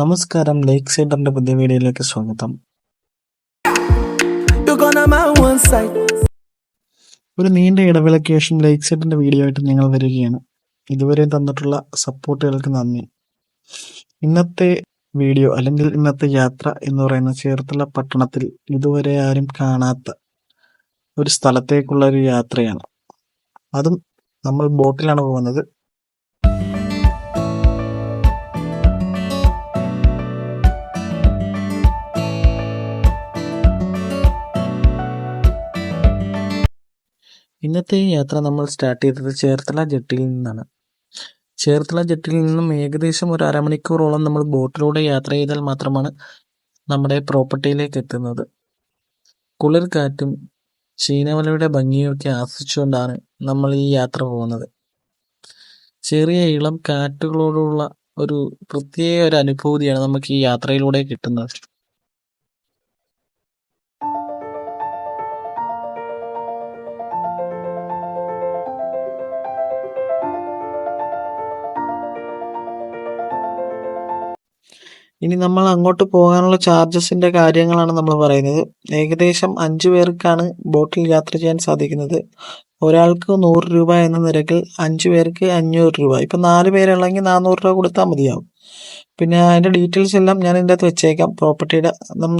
നമസ്കാരം. ലേക്ക് സൈഡറിന്റെ പുതിയ വീഡിയോയിലേക്ക് സ്വാഗതം. ഒരു നീണ്ട ഇടവേളയ്ക്ക് ശേഷം ലേക്ക് സെന്ററിന്റെ വീഡിയോ ആയിട്ട് ഞങ്ങൾ വരികയാണ്. ഇതുവരെ തന്നിട്ടുള്ള സപ്പോർട്ടുകൾക്ക് നന്ദി. ഇന്നത്തെ വീഡിയോ അല്ലെങ്കിൽ ഇന്നത്തെ യാത്ര എന്ന് പറയുന്ന ചേർത്തല പട്ടണത്തിൽ ഇതുവരെ ആരും കാണാത്ത ഒരു സ്ഥലത്തേക്കുള്ള ഒരു യാത്രയാണ്. അതും നമ്മൾ ബോട്ടിലാണ് പോകുന്നത്. ഇന്നത്തെ യാത്ര നമ്മൾ സ്റ്റാർട്ട് ചെയ്തത് ചേർത്തല ജെട്ടിയിൽ നിന്നാണ്. ചേർത്തല ജെട്ടിയിൽ നിന്നും ഏകദേശം ഒരു അരമണിക്കൂറോളം നമ്മൾ ബോട്ടിലൂടെ യാത്ര ചെയ്താൽ മാത്രമാണ് നമ്മുടെ പ്രോപ്പർട്ടിയിലേക്ക് എത്തുന്നത്. കുളിർ കാറ്റും ചീനവലയുടെ ഭംഗിയൊക്കെ ആസ്വദിച്ചുകൊണ്ടാണ് നമ്മൾ ഈ യാത്ര പോകുന്നത്. ചെറിയ ഇളം കാറ്റുകളോടുള്ള ഒരു പ്രത്യേക ഒരു അനുഭൂതിയാണ് നമുക്ക് ഈ യാത്രയിലൂടെ കിട്ടുന്നത്. ഇനി നമ്മൾ അങ്ങോട്ട് പോകാനുള്ള ചാർജസിന്റെ കാര്യങ്ങളാണ് നമ്മൾ പറയുന്നത്. ഏകദേശം അഞ്ച് പേർക്കാണ് ബോട്ടിൽ യാത്ര ചെയ്യാൻ സാധിക്കുന്നത്. ഒരാൾക്ക് നൂറ് രൂപ എന്ന നിരക്കിൽ അഞ്ച് പേർക്ക് അഞ്ഞൂറ് രൂപ. ഇപ്പം നാല് പേരുള്ളെങ്കിൽ നാനൂറ് രൂപ കൊടുത്താൽ മതിയാവും. പിന്നെ അതിന്റെ ഡീറ്റെയിൽസ് എല്ലാം ഞാൻ ഇതിന്റെ അകത്ത് വെച്ചേക്കാം. പ്രോപ്പർട്ടിയുടെ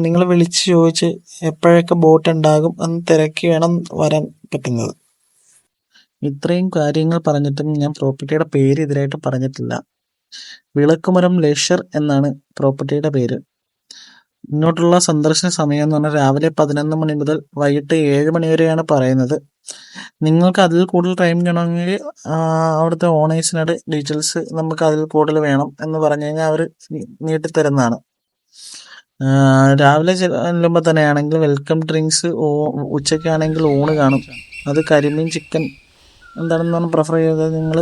നിങ്ങൾ വിളിച്ച് ചോദിച്ച് എപ്പോഴൊക്കെ ബോട്ട് ഉണ്ടാകും എന്ന് തിരക്കി വേണം വരാൻ പറ്റുന്നത്. ഇത്രയും കാര്യങ്ങൾ പറഞ്ഞിട്ടും ഞാൻ പ്രോപ്പർട്ടിയുടെ പേര് ഇതിലായിട്ട് പറഞ്ഞിട്ടില്ല. വിളക്കുമരം ലെഷർ എന്നാണ് പ്രോപ്പർട്ടിയുടെ പേര്. ഇങ്ങോട്ടുള്ള സന്ദർശന സമയം എന്ന് പറഞ്ഞാൽ രാവിലെ പതിനൊന്ന് മണി മുതൽ വൈകിട്ട് ഏഴ് മണി വരെയാണ് പറയുന്നത്. നിങ്ങൾക്ക് അതിൽ കൂടുതൽ ടൈം വേണമെങ്കിൽ അവിടുത്തെ ഓണേഴ്സിനോട് ഡീറ്റെയിൽസ് നമുക്ക് അതിൽ കൂടുതൽ വേണം എന്ന് പറഞ്ഞു കഴിഞ്ഞാൽ അവർ നീട്ടിത്തരുന്നതാണ്. രാവിലെ ചെല്ലുമ്പോൾ തന്നെയാണെങ്കിൽ വെൽക്കം ഡ്രിങ്ക്സ് ഉച്ചയ്ക്കാണെങ്കിൽ ഊണ് കാണും. അത് കരിമീൻ ചിക്കൻ എന്താണെന്നാണ് പ്രിഫർ ചെയ്തത് നിങ്ങൾ?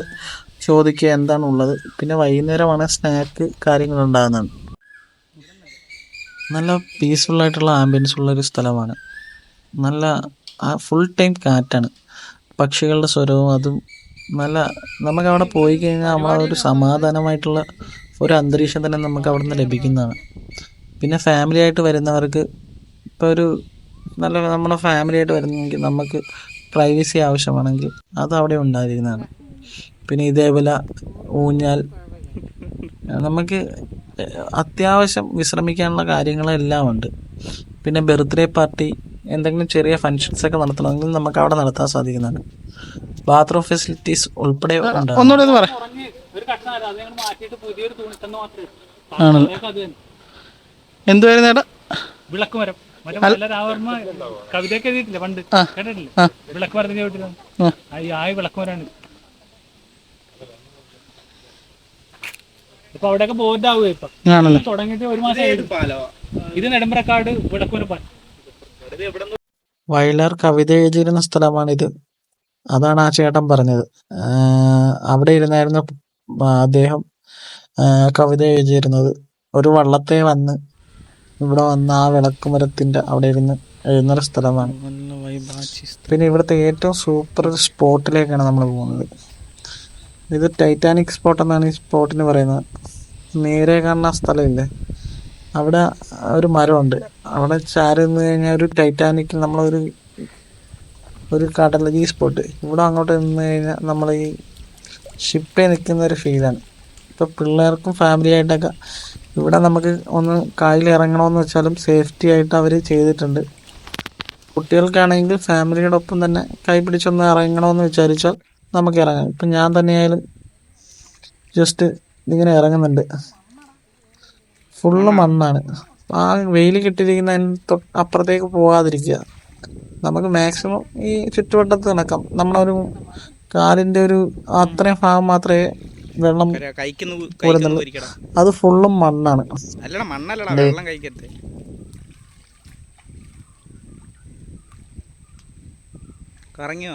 ചോദിക്കുക എന്താണ് ഉള്ളത് പിന്നെ വൈകുന്നേരമാണ് സ്നാക്ക് കാര്യങ്ങൾ ഉണ്ടാകുന്നത് നല്ല പീസ്ഫുൾ ആയിട്ടുള്ള ആംബിയൻസ് ഉള്ളൊരു സ്ഥലമാണ്. നല്ല ഫുൾ ടൈം കാറ്റാണ്. പക്ഷികളുടെ സ്വരവും അതും നല്ല നമുക്ക് അവിടെ പോയി കഴിഞ്ഞാൽ നമ്മളെ ഒരു സമാധാനമായിട്ടുള്ള ഒരു അന്തരീക്ഷം തന്നെ നമുക്ക് അവിടെ നിന്ന് ലഭിക്കുന്നതാണ്. പിന്നെ ഫാമിലി ആയിട്ട് വരുന്നവർക്ക് ഇപ്പോൾ ഒരു നല്ല നമ്മുടെ ഫാമിലി ആയിട്ട് വരുന്നെങ്കിൽ നമുക്ക് പ്രൈവസി ആവശ്യമാണെങ്കിൽ അത് അവിടെ ഉണ്ടായിരിക്കുന്നതാണ്. പിന്നെ ഇതേപോലെ ഊഞ്ഞാൽ. നമുക്ക് അത്യാവശ്യം വിശ്രമിക്കാനുള്ള കാര്യങ്ങളെല്ലാം ഉണ്ട്. പിന്നെ ബർത്ത്ഡേ പാർട്ടി എന്തെങ്കിലും ചെറിയ ഫങ്ഷൻസ് ഒക്കെ നടത്തണമെങ്കിൽ നമുക്ക് അവിടെ നടത്താൻ സാധിക്കുന്നതാണ്. ബാത്റൂം ഫെസിലിറ്റീസ് ഉൾപ്പെടെ ഒന്നുകൂടെ ഒന്ന് പറ. ഒരു കഷ്ണം അത് ഞങ്ങൾ മാറ്റിയിട്ട് പുതിയൊരു തുണിത്തന്ന് മാത്രമേ ആണല്ലോ എന്തുവായിരുന്നു ചേട്ടാ വിളക്ക് മരം കവിതയൊക്കെ എഴുതിയിട്ടില്ല പണ്ട്? കേട്ടിട്ടില്ലേ? ആ. വിളക്ക് മരത്തിന് ചോട്ടില്ല ആ. വിളക്ക് മരമാണ് ഇപ്പൊ അവിടെയൊക്കെ ബോധാവുക ഇപ്പൊ. ആണല്ലോ? തുടങ്ങിയിട്ട് ഒരു മാസം ഇത് നെടുമ്പ്രക്കാട് വിളക്കുമരം പാലം വയലാർ കവിത എഴുതിയിരുന്ന സ്ഥലമാണിത്. അതാണ് ആ ചേട്ടൻ പറഞ്ഞത്. അവിടെ ഇരുന്നായിരുന്നു അദ്ദേഹം കവിത എഴുതിയിരുന്നത്. ഒരു വള്ളത്തെ വന്ന് ഇവിടെ വന്ന് ആ വിളക്കുമരത്തിന്റെ അവിടെ ഇരുന്ന് എഴുന്നൊരു സ്ഥലമാണ്. പിന്നെ ഇവിടുത്തെ ഏറ്റവും സൂപ്പർ സ്പോട്ടിലേക്കാണ് നമ്മൾ പോകുന്നത്. ഇത് ടൈറ്റാനിക് സ്പോട്ട് എന്നാണ് ഈ സ്പോട്ടിന് പറയുന്നത്. നേരെ കാണുന്ന സ്ഥലമില്ലേ? അവിടെ ഒരു മരമുണ്ട്. അവിടെ ചാരുന്ന് കഴിഞ്ഞാൽ ഒരു ടൈറ്റാനിക്കിൽ നമ്മളൊരു ഒരു കടലിൽ ഈ സ്പോട്ട് ഇവിടെ അങ്ങോട്ട് നിന്ന് കഴിഞ്ഞാൽ നമ്മൾ ഈ ഷിപ്പിൽ നിൽക്കുന്ന ഒരു ഫീലാണ് ഇപ്പോൾ പിള്ളേർക്കും ഫാമിലി ആയിട്ടൊക്കെ ഇവിടെ നമുക്ക് ഒന്ന് കായലിൽ ഇറങ്ങണമെന്ന് വെച്ചാലും സേഫ്റ്റി ആയിട്ട് അവർ ചെയ്തിട്ടുണ്ട്. കുട്ടികൾക്കാണെങ്കിൽ ഫാമിലിയുടെ ഒപ്പം തന്നെ കൈ പിടിച്ചൊന്ന് ഇറങ്ങണമെന്ന് വിചാരിച്ചാൽ നമുക്ക് ഇറങ്ങാം. ഇപ്പം ഞാൻ തന്നെയായാലും ജസ്റ്റ് ഇങ്ങനെ ഇറങ്ങുന്നുണ്ട്. ഫുള്ള് മണ്ണാണ്. ആ വെയിൽ കിട്ടിയിരിക്കുന്ന തൊട്ട് അപ്പുറത്തേക്ക് പോകാതിരിക്കുക നമുക്ക് മാക്സിമം ഈ ചുറ്റുവട്ടത്ത് നടക്കാം. നമ്മളൊരു കാലിന്റെ ഒരു അത്രയും ഭാഗം മാത്രമേ വെള്ളം അത് ഫുള്ളും മണ്ണാണ്. കറങ്ങിയോ?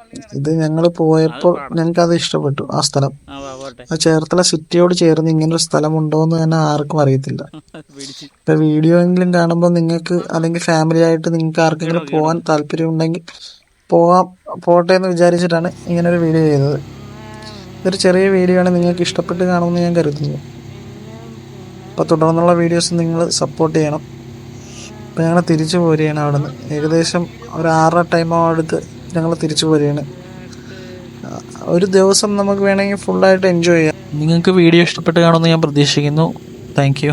ഇത് ഞങ്ങൾ പോയപ്പോൾ ഞങ്ങൾക്ക് അത് ഇഷ്ടപ്പെട്ടു ആ സ്ഥലം. ആ ചേർത്തല സിറ്റിയോട് ചേർന്ന് ഇങ്ങനൊരു സ്ഥലം ഉണ്ടോ എന്ന് തന്നെ ആർക്കും അറിയത്തില്ല. ഇപ്പൊ വീഡിയോ എങ്കിലും കാണുമ്പോൾ നിങ്ങൾക്ക് അല്ലെങ്കിൽ ഫാമിലി ആയിട്ട് നിങ്ങൾക്ക് ആർക്കെങ്കിലും പോകാൻ താല്പര്യം ഉണ്ടെങ്കിൽ പോവാം പോട്ടെ എന്ന് വിചാരിച്ചിട്ടാണ് ഇങ്ങനെ ഒരു വീഡിയോ ചെയ്തത്. ഇതൊരു ചെറിയ വീഡിയോ ആണ് നിങ്ങൾക്ക് ഇഷ്ടപ്പെട്ട് കാണുമെന്ന് ഞാൻ കരുതുന്നു. അപ്പോൾ തുടർന്നുള്ള വീഡിയോസ് നിങ്ങൾ സപ്പോർട്ട് ചെയ്യണം. അപ്പോൾ ഞങ്ങൾ തിരിച്ചു പോരുകയാണ് അവിടെ നിന്ന് ഏകദേശം ഒരു ആറര ടൈം അടുത്ത്. ഞങ്ങൾ തിരിച്ചു പോരുകയാണ് ഒരു ദിവസം നമുക്ക് വേണമെങ്കിൽ ഫുള്ളായിട്ട് എൻജോയ് ചെയ്യാം. നിങ്ങൾക്ക് വീഡിയോ ഇഷ്ടപ്പെട്ട് കാണുമെന്ന് ഞാൻ പ്രതീക്ഷിക്കുന്നു. താങ്ക്